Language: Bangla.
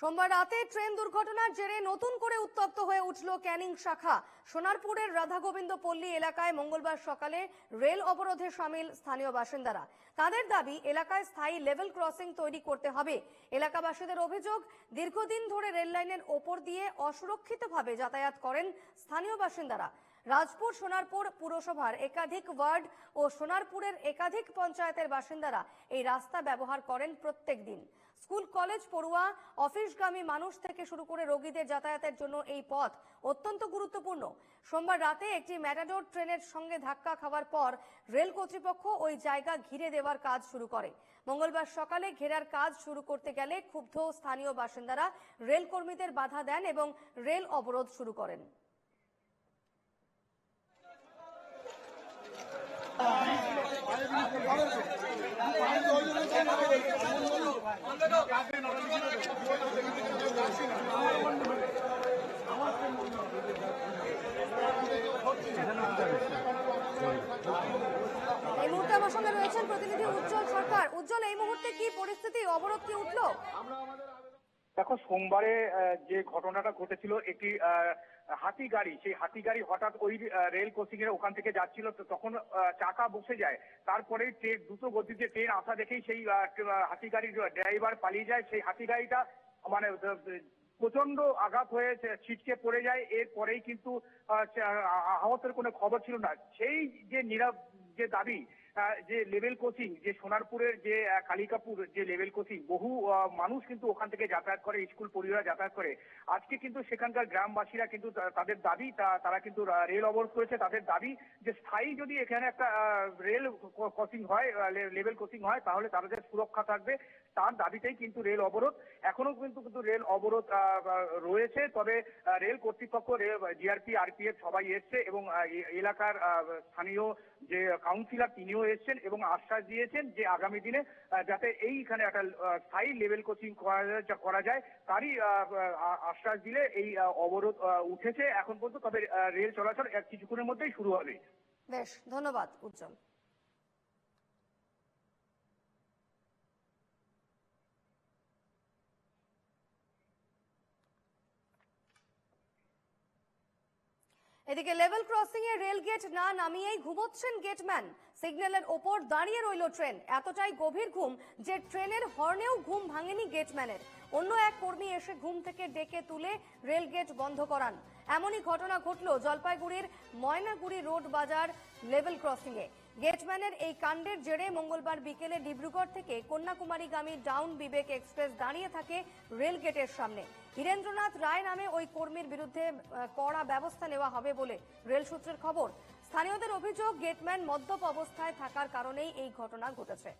সোমবার রাতে ট্রেন দুর্ঘটনার জেরে নতুন করে উত্তপ্ত হয়ে উঠল ক্যানিং শাখা। সোনারপুরের রাধাগোবিন্দ পল্লী এলাকায় মঙ্গলবার সকালে রেল অবরোধে সামিল স্থানীয় বাসিন্দারা। তাদের দাবি, এলাকায় স্থায়ী লেভেল ক্রসিং তৈরি করতে হবে। এলাকাবাসীদের অভিযোগ, দীর্ঘদিন ধরে রেল লাইনের ওপর দিয়ে অসুরক্ষিতভাবে যাতায়াত করেন স্থানীয় বাসিন্দারা। রাজপুর সোনারপুর পুরসভার একাধিক ওয়ার্ড ও সোনারপুরের একাধিক পঞ্চায়েতের বাসিন্দারা এই রাস্তা ব্যবহার করেন প্রত্যেক দিন। স্কুল, কলেজ, পড়ুয়া, অফিসগামী মানুষ থেকে শুরু করে রোগীদের যাতায়াতের জন্য এই পথ অত্যন্ত গুরুত্বপূর্ণ। সোমবার রাতে একটি ম্যাটাডোর ট্রেনের সঙ্গে ধাক্কা খাওয়ার পর রেল কর্তৃপক্ষ ওই জায়গা ঘিরে দেওয়ার কাজ শুরু করে। মঙ্গলবার সকালে ঘেরার কাজ শুরু করতে গেলে ক্ষুব্ধ স্থানীয় বাসিন্দারা রেলকর্মীদের বাধা দেন এবং রেল অবরোধ শুরু করেন। এই মুহূর্তে আমার সঙ্গে রয়েছেন প্রতিনিধি উজ্জ্বল সরকার। উজ্জ্বল, এই মুহূর্তে কি পরিস্থিতি? অবরোধ কি উঠল? দেখো সোমবারে যে ঘটনাটা ঘটেছিল একটি হাতি গাড়ি সেই হাতি গাড়ি হঠাৎ ওই রেল ক্রসিং এর ওখান থেকে যাচ্ছিল তখন চাকা বসে যায়। তারপরে ট্রেন দ্রুত গতিতে ট্রেন আসা দেখেই সেই হাতি গাড়ির ড্রাইভার পালিয়ে যায়। সেই হাতি গাড়িটা মানে প্রচণ্ড আঘাত হয়ে ছিটকে পড়ে যায়। এরপরেই কিন্তু আহ, আহতের কোনো খবর ছিল না। সেই যে নীরব যে দাবি যে লেভেল কোচিং যে সোনারপুরের যে কালিকাপুর যে লেভেল কোচিং বহু মানুষ কিন্তু ওখান থেকে যাতায়াত করে স্কুল পরিবার যাতায়াত করে। আজকে কিন্তু সেখানকার গ্রামবাসীরা কিন্তু তাদের দাবি তারা কিন্তু রেল অবরোধ করেছে। তাদের দাবি যে স্থায়ী যদি এখানে একটা রেল কোচিং হয় লেভেল কোচিং হয়, তাহলে তাদের সুরক্ষা থাকবে। তার দাবিতেই কিন্তু রেল অবরোধ। এখনও কিন্তু কিন্তু রেল অবরোধ রয়েছে। তবে রেল কর্তৃপক্ষ জিআরপি আরপিএফ সবাই এসছে এবং এলাকার স্থানীয় যে কাউন্সিলর তিনিও এসছেন এবং আশ্বাস দিয়েছেন যে আগামী দিনে যাতে এইখানে একটা স্থায়ী লেভেল কোচিং করা যায় তারই আশ্বাস দিলে এই অবরোধ উঠেছে। এখন পর্যন্ত তবে রেল চলাচল কিছুক্ষণের মধ্যেই শুরু হবে। বেশ, ধন্যবাদ, উজ্জ্বল। এদিকে লেভেল ক্রসিং এ রেল গেট না নামিয়েই ঘুমোচ্ছেন গেটম্যান। সিগন্যালের ওপর দাঁড়িয়ে রইল ট্রেন। এতটাই গভীর ঘুম যে ট্রেনের হর্নেও ঘুম ভাঙেনি গেটম্যানের। অন্য এক কর্মী এসে ঘুম থেকে ডেকে তুলে রেল গেট বন্ধ করান। এমনই ঘটনা ঘটল জলপাইগুড়ির ময়নাগুড়ি রোড বাজার লেভেল ক্রসিং এ। গেটম্যানের এই কাণ্ডের জেরে মঙ্গলবার বিকেলে ডিব্রুগড় থেকে কন্যাকুমারীগামী ডাউন বিবেক এক্সপ্রেস দাঁড়িয়ে থাকে রেল গেটের সামনে। হীরেন্দ্রনাথ রায় নামে ওই কর্মীর বিরুদ্ধে কড়া ব্যবস্থা নেওয়া হবে বলে রেল সূত্রের খবর। স্থানীয়দের অভিযোগ, গেটম্যান মদ্যপ অবস্থায় থাকার কারণেই এই ঘটনা ঘটেছে।